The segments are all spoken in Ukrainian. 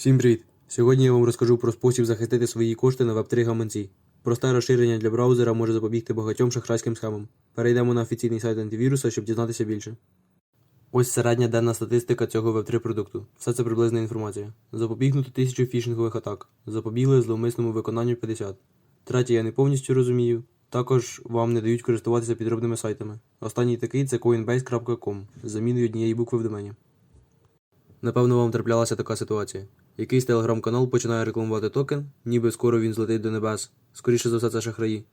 Всім привіт! Сьогодні я вам розкажу про спосіб захистити свої кошти на Web3 гаманці. Просте розширення для браузера може запобігти багатьом шахрайським схемам. Перейдемо на офіційний сайт антивіруса, щоб дізнатися більше. Ось середня денна статистика цього Web3 продукту. Все це приблизна інформація. Запобігнуто 1000 фішингових атак. Запобігли зловмисному виконанню 50. Третє я не повністю розумію. Також вам не дають користуватися підробними сайтами. Останній такий це coinbase.com з заміною однієї букви в домені. Напевно, вам траплялася така ситуація. Якийсь телеграм-канал починає рекламувати токен, ніби скоро він злетить до небес. Скоріше за все, це шахраї.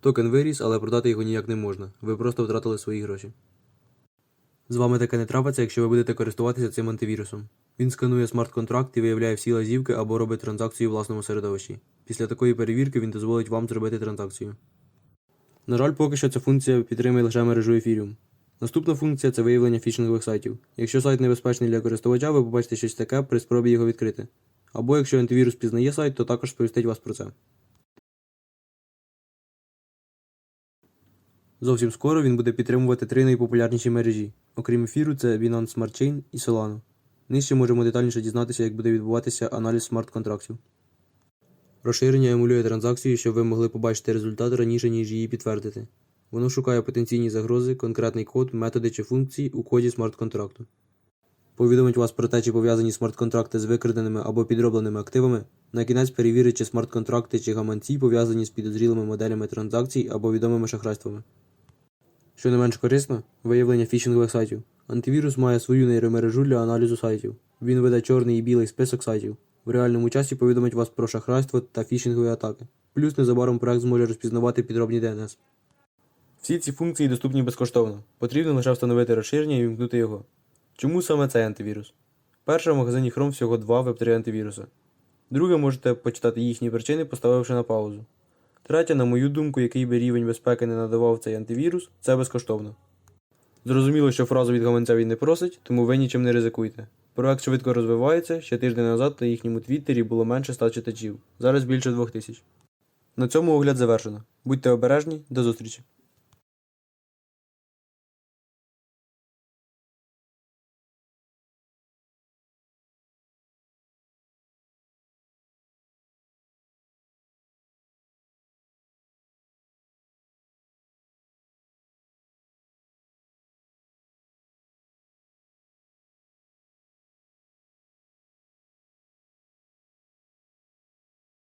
Токен виріс, але продати його ніяк не можна. Ви просто втратили свої гроші. З вами таке не трапиться, якщо ви будете користуватися цим антивірусом. Він сканує смарт-контракт і виявляє всі лазівки або робить транзакцію у власному середовищі. Після такої перевірки він дозволить вам зробити транзакцію. На жаль, поки що ця функція підтримує лише мережу Ethereum. Наступна функція це виявлення фішингових сайтів. Якщо сайт небезпечний для користувача, ви побачите щось таке при спробі його відкрити. Або якщо антивірус пізнає сайт, то також сповістить вас про це. Зовсім скоро він буде підтримувати три найпопулярніші мережі. Окрім ефіру, це Binance Smart Chain і Solana. Нижче можемо детальніше дізнатися, як буде відбуватися аналіз смарт-контрактів. Розширення емулює транзакцію, щоб ви могли побачити результат раніше, ніж її підтвердити. Воно шукає потенційні загрози, конкретний код, методи чи функції у коді смарт-контракту. Повідомить вас про те, чи пов'язані смарт-контракти з викраденими або підробленими активами. На кінець перевірить, чи смарт-контракти чи гаманці пов'язані з підозрілими моделями транзакцій або відомими шахрайствами. Що не менш корисно, виявлення фішингових сайтів. Антивірус має свою нейромережу для аналізу сайтів. Він веде чорний і білий список сайтів. В реальному часі повідомить вас про шахрайство та фішингові атаки. Плюс незабаром проект зможе розпізнавати підробні DNS. Всі ці функції доступні безкоштовно. Потрібно лише встановити розширення і вімкнути його. Чому саме цей антивірус? Перше в магазині Chrome всього два Web3 антивіруса. Друге, можете почитати їхні причини, поставивши на паузу. Третє, на мою думку, який би рівень безпеки не надавав цей антивірус, це безкоштовно. Зрозуміло, що фразу від гаманця він не просить, тому ви нічим не ризикуйте. Проект швидко розвивається, ще тиждень назад на їхньому твіттері було менше 100 читачів, зараз більше 2000. На цьому огляд завершено. Будьте обережні, до зустрічі!